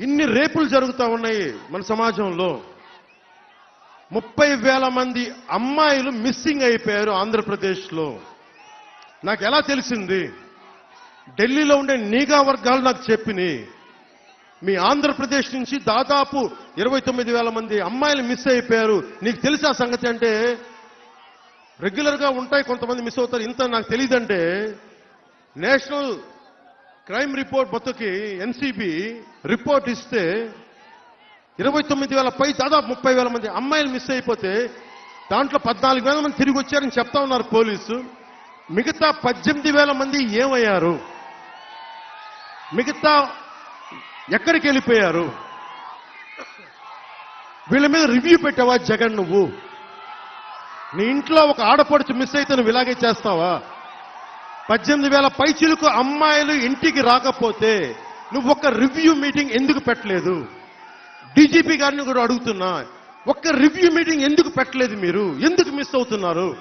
ఇన్ని రేపులు జరుగుతూ ఉన్నాయి మన సమాజంలో. ముప్పై వేల మంది అమ్మాయిలు మిస్సింగ్ అయిపోయారు ఆంధ్రప్రదేశ్లో. నాకు ఎలా తెలిసింది? ఢిల్లీలో ఉండే నీగా వర్గాలు నాకు చెప్పినాయి. మీ ఆంధ్రప్రదేశ్ నుంచి దాదాపు ఇరవై తొమ్మిది వేల మంది అమ్మాయిలు మిస్ అయిపోయారు. నీకు తెలిసా సంగతి అంటే? రెగ్యులర్గా ఉంటాయి కొంతమంది మిస్ అవుతారు. ఇంత నాకు తెలియదంటే నేషనల్ క్రైమ్ రిపోర్ట్ మొత్తకి ఎన్సిబి రిపోర్ట్ ఇస్తే ఇరవై తొమ్మిది వేల పై దాదాపు ముప్పై వేల మంది అమ్మాయిలు మిస్ అయిపోతే దాంట్లో పద్నాలుగు వేల మంది తిరిగి వచ్చారని చెప్తా ఉన్నారు పోలీసు. మిగతా పద్దెనిమిది వేల మంది ఏమయ్యారు? మిగతా ఎక్కడికి వెళ్ళిపోయారు? వీళ్ళ మీద రివ్యూ పెట్టావా జగన్ నువ్వు? నీ ఇంట్లో ఒక ఆడపడుచు మిస్ అయితే నువ్వు ఇలాగే చేస్తావా? పద్దెనిమిది వేల పైచీలకు అమ్మాయిలు ఇంటికి రాకపోతే నువ్వు ఒక రివ్యూ మీటింగ్ ఎందుకు పెట్టలేదు? డీజీపీ గారిని కూడా అడుగుతున్నా ఒక్క రివ్యూ మీటింగ్ ఎందుకు పెట్టలేదు మీరు? ఎందుకు మిస్ అవుతున్నారు?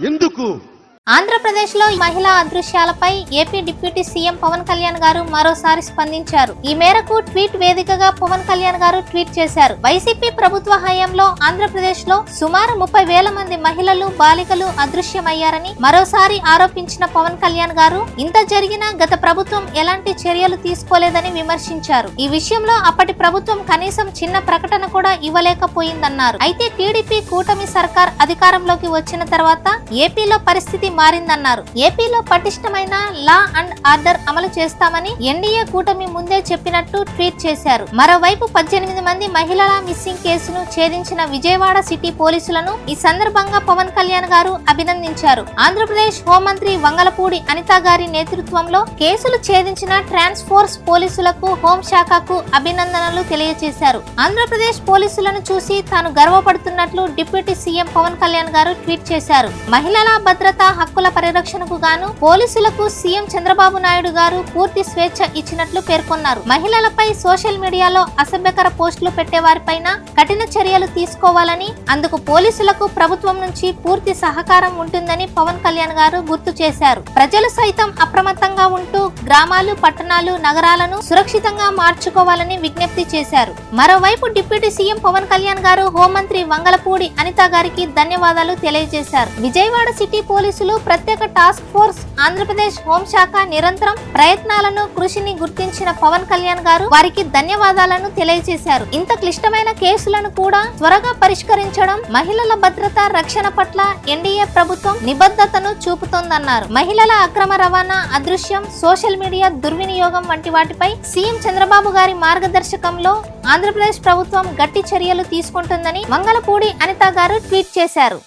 ఎందుకు? ఆంధ్రప్రదేశ్లో మహిళా అదృశ్యాలపై AP deputy CM Pawan Kalyan garu మరోసారి స్పందించారు. ఈ మేరకు ట్వీట్ వేదికగా పవన్ కళ్యాణ్ గారు ట్వీట్ చేశారు. వైసీపీ ప్రభుత్వ హయాంలో ఆంధ్రప్రదేశ్లో సుమారు ముప్పై వేల మంది మహిళలు బాలికలు అదృశ్యమయ్యారని మరోసారి ఆరోపించిన పవన్ కళ్యాణ్ గారు ఇంత జరిగినా గత ప్రభుత్వం ఎలాంటి చర్యలు తీసుకోలేదని విమర్శించారు. ఈ విషయంలో అప్పటి ప్రభుత్వం కనీసం చిన్న ప్రకటన కూడా ఇవ్వలేకపోయిందన్నారు. అయితే టీడీపీ కూటమి సర్కార్ అధికారంలోకి వచ్చిన తర్వాత ఏపీలో పరిస్థితి మారిందన్నారు. ఏపీలో పటిష్టమైన లా అండ్ ఆర్డర్ అమలు చేస్తామని ఎన్డీఏ కూటమి ముందే చెప్పినట్టు ట్వీట్ చేశారు. మరోవైపు పద్దెనిమిది మంది మహిళల మిస్సింగ్ కేసును ఛేదించిన విజయవాడ సిటీ పోలీసులను ఈ సందర్భంగా పవన్ కళ్యాణ్ గారు అభినందించారు. ఆంధ్రప్రదేశ్ హోంమంత్రి వంగలపూడి అనిత గారి నేతృత్వంలో కేసులు ఛేదించిన ట్రాన్స్ ఫోర్స్ పోలీసులకు హోంశాఖకు అభినందనలు తెలియజేశారు. ఆంధ్రప్రదేశ్ పోలీసులను చూసి తాను గర్వపడుతున్నట్లు డిప్యూటీ సీఎం పవన్ కళ్యాణ్ గారు ట్వీట్ చేశారు. మహిళల భద్రత హక్కుల పరిరక్షణకు గాను పోలీసులకు సీఎం చంద్రబాబు నాయుడు గారు పూర్తి స్వేచ్ఛ ఇచ్చినట్లు పేర్కొన్నారు. మహిళలపై సోషల్ మీడియాలో అసభ్యకర పోస్టులు పెట్టే వారిపైన కఠిన చర్యలు తీసుకోవాలని అందుకు పోలీసులకు ప్రభుత్వం నుంచి పూర్తి సహకారం ఉంటుందని పవన్ కళ్యాణ్ గారు గుర్తు చేశారు. ప్రజలు సైతం అప్రమత్తంగా ఉంటూ గ్రామాలు పట్టణాలు నగరాలను సురక్షితంగా మార్చుకోవాలని విజ్ఞప్తి చేశారు. మరోవైపు డిప్యూటీ సీఎం పవన్ కళ్యాణ్ గారు హోంమంత్రి వంగలపూడి అనిత గారికి ధన్యవాదాలు తెలియజేశారు. విజయవాడ సిటీ పోలీసులు ప్రత్యేక టాస్క్ ఫోర్స్ ఆంధ్రప్రదేశ్ హోంశాఖ నిరంతరం ప్రయత్నాలను కృషిని గుర్తించిన పవన్ కళ్యాణ్ గారు వారికి ధన్యవాదాలను తెలియజేశారు. ఇంత క్లిష్టమైన కేసులను కూడా త్వరగా పరిష్కరించడం మహిళల భద్రత రక్షణ పట్ల ఎన్డీఏ ప్రభుత్వం నిబద్ధతను చూపుతోందన్నారు. మహిళల అక్రమ రవాణా అదృశ్యం సోషల్ మీడియా దుర్వినియోగం వంటి వాటిపై సీఎం చంద్రబాబు గారి మార్గదర్శకంలో ఆంధ్రప్రదేశ్ ప్రభుత్వం గట్టి చర్యలు తీసుకుంటుందని మంగళపూడి అనిత గారు ట్వీట్ చేశారు.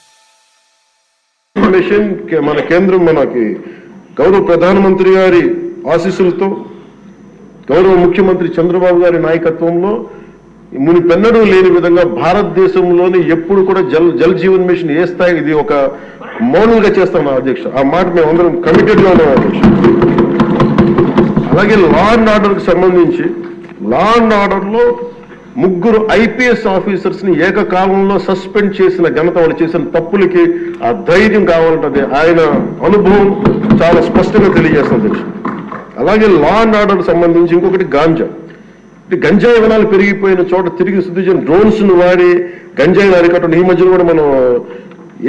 మిషన్ మన కేంద్రం మనకి గౌరవ ప్రధానమంత్రి గారి ఆశీస్సులతో గౌరవ ముఖ్యమంత్రి చంద్రబాబు గారి నాయకత్వంలో మునిపెన్నడూ లేని విధంగా భారతదేశంలోని ఎప్పుడు కూడా జల్ జల్ జీవన్ మిషన్ ఏ స్థాయి ఇది ఒక మౌనంగా చేస్తాం అధ్యక్ష ఆ మాట మేము అందరం కమిటెడ్గా ఉన్నాం అధ్యక్ష అలాగే లా అండ్ ఆర్డర్కి సంబంధించి లా అండ్ ఆర్డర్లో ముగ్గురు ఐపీఎస్ ఆఫీసర్స్ని ఏకకాలంలో సస్పెండ్ చేసిన ఘనత వాళ్ళు చేసిన తప్పులకి ఆ ధైర్యం కావాలంటే ఆయన అనుభవం చాలా స్పష్టంగా తెలియజేస్తుంది అలాగే లా అండ్ ఆర్డర్ సంబంధించి ఇంకొకటి గాంజా. గంజాయి వనాలు పెరిగిపోయిన చోట తిరిగి శుద్ధి డ్రోన్స్ను వాడి గంజాయిని అరికట్టడం ఈ మధ్యలో కూడా మనం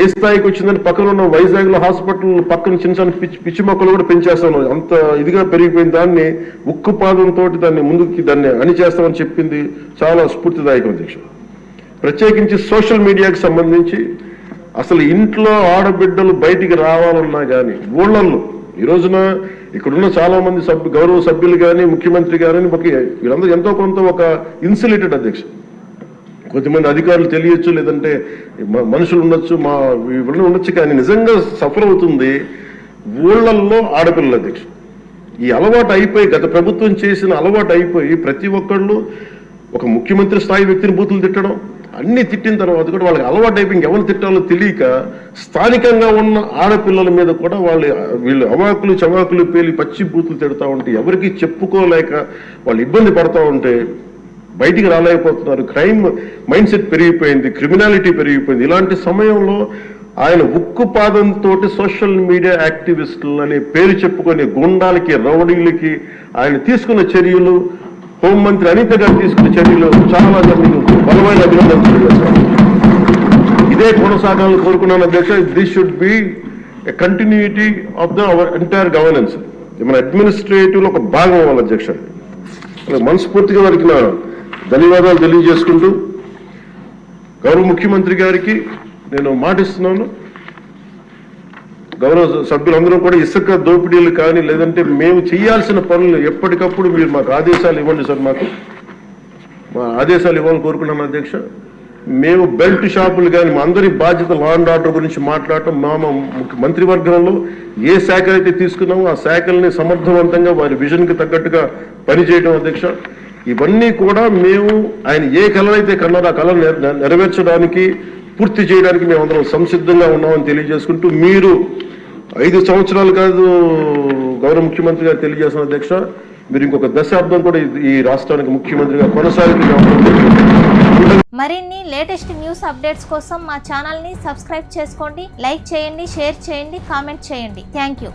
ఏ స్థాయికి వచ్చిందని పక్కన ఉన్న వైజాగ్లో హాస్పిటల్ పక్కన చిన్న చిన్న పిచ్చి పిచ్చి మొక్కలు కూడా పెంచేస్తాను. అంత ఇదిగా పెరిగిపోయిన దాన్ని ఉక్కు పాదంతో దాన్ని ముందుకి దాన్ని అణిచేస్తామని చెప్పింది చాలా స్ఫూర్తిదాయకం అధ్యక్ష. ప్రత్యేకించి సోషల్ మీడియాకి సంబంధించి అసలు ఇంట్లో ఆడబిడ్డలు బయటికి రావాలన్నా కానీ ఊళ్ళల్లో ఈ రోజున ఇక్కడున్న చాలా మంది సభ్యు గౌరవ సభ్యులు కానీ ముఖ్యమంత్రి కానీ ఒక వీళ్ళందరూ ఎంతో కొంత ఒక ఇన్సులేటెడ్ అధ్యక్ష. కొంతమంది అధికారులు తెలియచ్చు లేదంటే మ- మనుషులు ఉండొచ్చు మా వీళ్ళు ఉండొచ్చు కానీ నిజంగా సఫర్ అవుతుంది ఊళ్ళల్లో ఆడపిల్లల ఈ అలవాటు అయిపోయి గత ప్రభుత్వం చేసిన అలవాటు అయిపోయి ప్రతి ఒక్కళ్ళు ఒక ముఖ్యమంత్రి స్థాయి వ్యక్తిని బూతులు తిట్టడం అన్ని తిట్టిన తర్వాత కూడా వాళ్ళకి అలవాటు అయిపోయి ఇంకెవరు తిట్టాలో తెలియక స్థానికంగా ఉన్న ఆడపిల్లల మీద కూడా వాళ్ళు వీళ్ళు అవాకులు చవాకులు పేలి పచ్చి బూతులు తిడతా ఉంటే ఎవరికి చెప్పుకోలేక వాళ్ళు ఇబ్బంది పడతా ఉంటే బయటికి రాలేకపోతున్నారు. క్రైమ్ మైండ్ సెట్ పెరిగిపోయింది క్రిమినాలిటీ పెరిగిపోయింది. ఇలాంటి సమయంలో ఆయన ఉక్కు పాదంతో సోషల్ మీడియా యాక్టివిస్టులు అనే పేరు చెప్పుకునే గుండాలకి రౌడీలకి ఆయన తీసుకున్న చర్యలు హోంమంత్రి అనిత గారు తీసుకున్న చర్యలు చాలా మీకు బలమైన అభినందనలు ఇదే కొనసాగాలని కోరుకున్నాను అధ్యక్ష this should be continuity of the our entire governance మన అడ్మినిస్ట్రేటివ్లో ఒక భాగం అవ్వాలి అధ్యక్ష మనస్ఫూర్తిగా వారికి నా ధన్యవాదాలు తెలియజేసుకుంటూ గౌరవ ముఖ్యమంత్రి గారికి నేను మాటిస్తున్నాను. గౌరవ సభ్యులందరూ కూడా ఇసుక దోపిడీలు కానీ లేదంటే మేము చేయాల్సిన పనులు ఎప్పటికప్పుడు మీరు మాకు ఆదేశాలు ఇవ్వండి సార్ మాకు. మా ఆదేశాలు ఇవ్వాలని కోరుకున్నాను అధ్యక్ష. మేము బెల్ట్ షాపులు కానీ మా అందరి బాధ్యత లా అండ్ ఆర్డర్ గురించి మాట్లాడటం మా మంత్రివర్గంలో ఏ శాఖ అయితే తీసుకున్నామో ఆ శాఖల్ని సమర్థవంతంగా వారి విజన్కి తగ్గట్టుగా పనిచేయడం అధ్యక్ష. ఇవన్నీ కూడా మేము ఆయన ఏ కళలైతే అయితే కన్నారో ఆ కళ నెరవేర్చడానికి పూర్తి చేయడానికి మేము అందరం సంసిద్ధంగా ఉన్నామని తెలియజేసుకుంటూ మీరు ఐదు సంవత్సరాలు కాదు గౌరవ ముఖ్యమంత్రి గారు తెలియజేసిన అధ్యక్ష మీరు ఇంకొక దశాబ్దం కూడా ఈ- రాష్ట్రానికి ముఖ్యమంత్రిగా కొనసాగుతూ మరిన్ని లేటెస్ట్ న్యూస్ అప్డేట్స్ కోసం మా ఛానల్ని సబ్స్క్రైబ్ చేసుకోండి లైక్ చేయండి షేర్ చేయండి కామెంట్ చేయండి. Thank you.